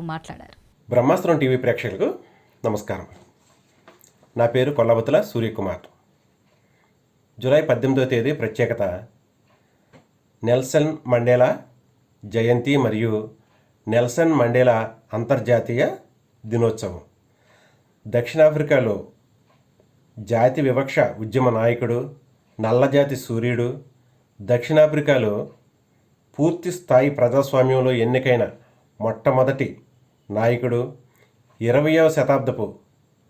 మాట్లాడారు. బ్రహ్మాస్త్రం టీవీ ప్రేక్షకులకు నమస్కారం. నా పేరు కొల్లబతుల సూర్యకుమార్. జూలై పద్దెనిమిదవ తేదీ ప్రత్యేకత నెల్సన్ మండేలా జయంతి మరియు నెల్సన్ మండేలా అంతర్జాతీయ దినోత్సవం. దక్షిణాఫ్రికాలో జాతి వివక్ష ఉద్యమ నాయకుడు నల్లజాతి సూర్యుడు దక్షిణాఫ్రికాలో పూర్తి స్థాయి ప్రజాస్వామ్యంలో ఎన్నికైన మొట్టమొదటి నాయకుడు ఇరవయవ శతాబ్దపు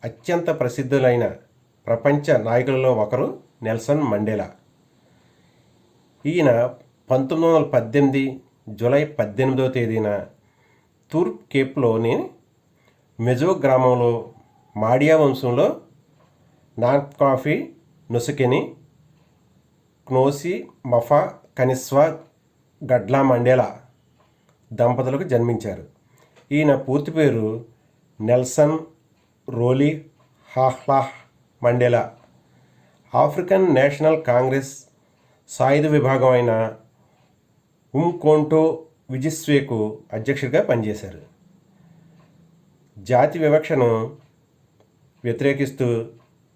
అత్యంత ప్రసిద్ధులైన ప్రపంచ నాయకులలో ఒకరు నెల్సన్ మండేలా. ఈయన పంతొమ్మిది వందల పద్దెనిమిది జూలై పద్దెనిమిదవ తేదీన తూర్ప్ కేప్లోని మెజో గ్రామంలో మాడియా వంశంలో నాన్ కాఫీ నుసుకెని క్నోసి మఫా కనిస్వా గడ్లా మండేలా దంపతులకు జన్మించారు. ఈయన పూర్తి పేరు Nelson Rolihlahla Mandela. African National Congress సాయుధ విభాగం అయిన ఉమ్కోంటో విజిస్వేకు అధ్యక్షుడిగా పనిచేశారు. జాతి వివక్షను వ్యతిరేకిస్తూ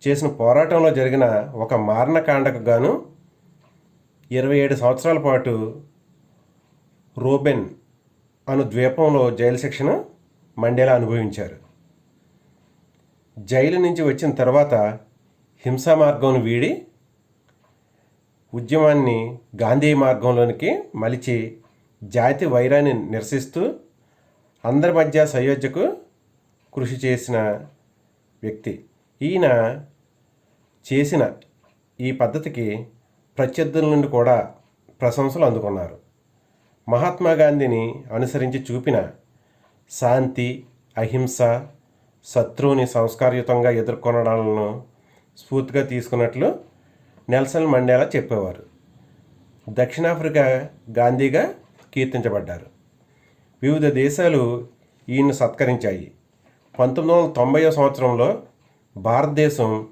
చేసిన పోరాటంలో జరిగిన ఒక మారణకాండకు గాను ఇరవై ఏడు సంవత్సరాల పాటు రోబెన్ అను ద్వీపంలో జైలు శిక్షను మండేలా అనుభవించారు. జైలు నుంచి వచ్చిన తర్వాత హింసా మార్గం వీడి ఉద్యమాన్ని గాంధీ మార్గంలోనికి మలిచి జాతి వైరాన్ని నిరసిస్తూ అందరి మధ్య సయోధ్యకు కృషి చేసిన వ్యక్తి. ఈయన చేసిన ఈ పద్ధతికి ప్రత్యర్థుల నుండి కూడా ప్రశంసలు అందుకున్నారు. మహాత్మా గాంధీని అనుసరించి చూపిన శాంతి అహింస శత్రువుని సంస్కారయుతంగా ఎదుర్కొనడాలను స్ఫూర్తిగా తీసుకున్నట్లు నెల్సన్ మండేలా చెప్పేవారు. దక్షిణాఫ్రికా గాంధీగా కీర్తించబడ్డారు. వివిధ దేశాలు ఈయన్ని సత్కరించాయి. పంతొమ్మిది వందల తొంభై సంవత్సరంలో భారతదేశం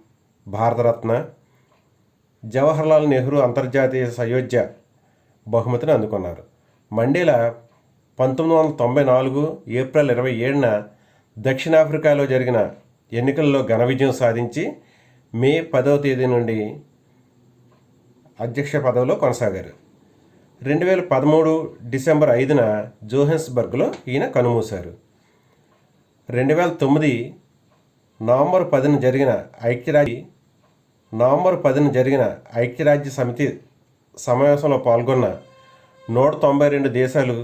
భారతరత్న జవహర్లాల్ నెహ్రూ అంతర్జాతీయ సయోధ్య బహుమతిని అందుకున్నారు. మండేలా పంతొమ్మిది వందల తొంభై నాలుగు ఏప్రిల్ ఇరవై ఏడున దక్షిణాఫ్రికాలో జరిగిన ఎన్నికల్లో ఘన విజయం సాధించి మే పదవ తేదీ నుండి అధ్యక్ష పదవిలో కొనసాగారు. రెండు వేల పదమూడు డిసెంబర్ ఐదున జోహెన్స్బర్గ్లో ఈయన కనుమూశారు. రెండు వేల తొమ్మిది నవంబర్ పదిన జరిగిన ఐక్యరాజ్య నవంబర్ పదిన జరిగిన ఐక్యరాజ్య సమితి సమావేశంలో పాల్గొన్న నూట తొంభై రెండు దేశాలు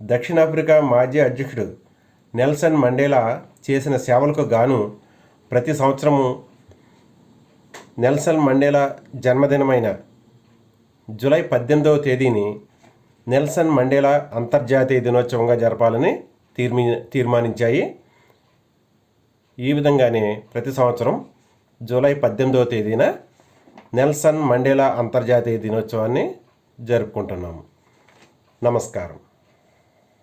దక్షిణాఫ్రికా మాజీ అధ్యక్షుడు నెల్సన్ మండేలా చేసిన సేవలకు గాను ప్రతి సంవత్సరము నెల్సన్ మండేలా జన్మదినమైన జూలై పద్దెనిమిదవ తేదీని నెల్సన్ మండేలా అంతర్జాతీయ దినోత్సవంగా జరపాలని తీర్మి తీర్మానించాయి. ఈ విధంగానే ప్రతి సంవత్సరం జూలై పద్దెనిమిదవ తేదీన నెల్సన్ మండేలా అంతర్జాతీయ దినోత్సవాన్ని జరుపుకుంటున్నాము. నమస్కారం.